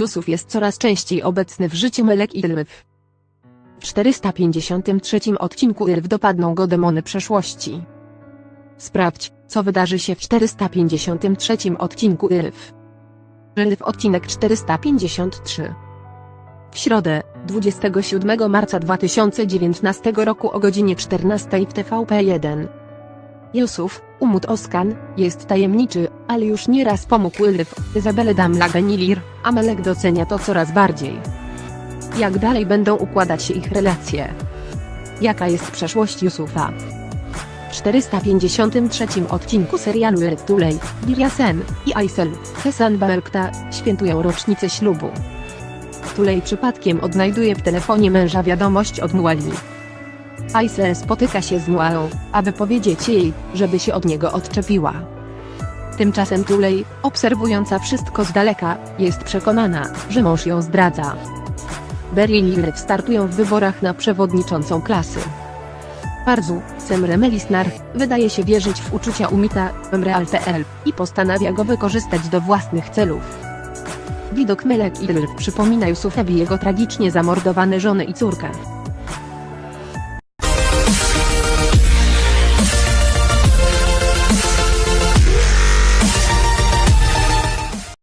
Jusuf jest coraz częściej obecny w życiu Melek i Lwyw. W 453 odcinku Lwyw dopadną go demony przeszłości. Sprawdź, co wydarzy się w 453 odcinku Lwyw. Lwyw odcinek 453 w środę, 27 marca 2019 roku o godzinie 14 w TVP1. Jusuf, Umut Oskan, jest tajemniczy, ale już nieraz pomógł Lwyw, Izabele Damlagenilir, a Melek docenia to coraz bardziej. Jak dalej będą układać się ich relacje? Jaka jest przeszłość Jusufa? W 453 odcinku serialu Red Tulej, Sen i Aysel, Hesan Belkta, świętują rocznicę ślubu. Tulej przypadkiem odnajduje w telefonie męża wiadomość od Muali. Aysel spotyka się z Mualą, aby powiedzieć jej, żeby się od niego odczepiła. Tymczasem Tulej, obserwująca wszystko z daleka, jest przekonana, że mąż ją zdradza. Beryl i Lew startują w wyborach na przewodniczącą klasy. Parzu, Semre Melisnar, wydaje się wierzyć w uczucia Umita, Mreal.pl, i postanawia go wykorzystać do własnych celów. Widok Melek i Lwyw przypomina Yusufowi jego tragicznie zamordowane żonę i córkę.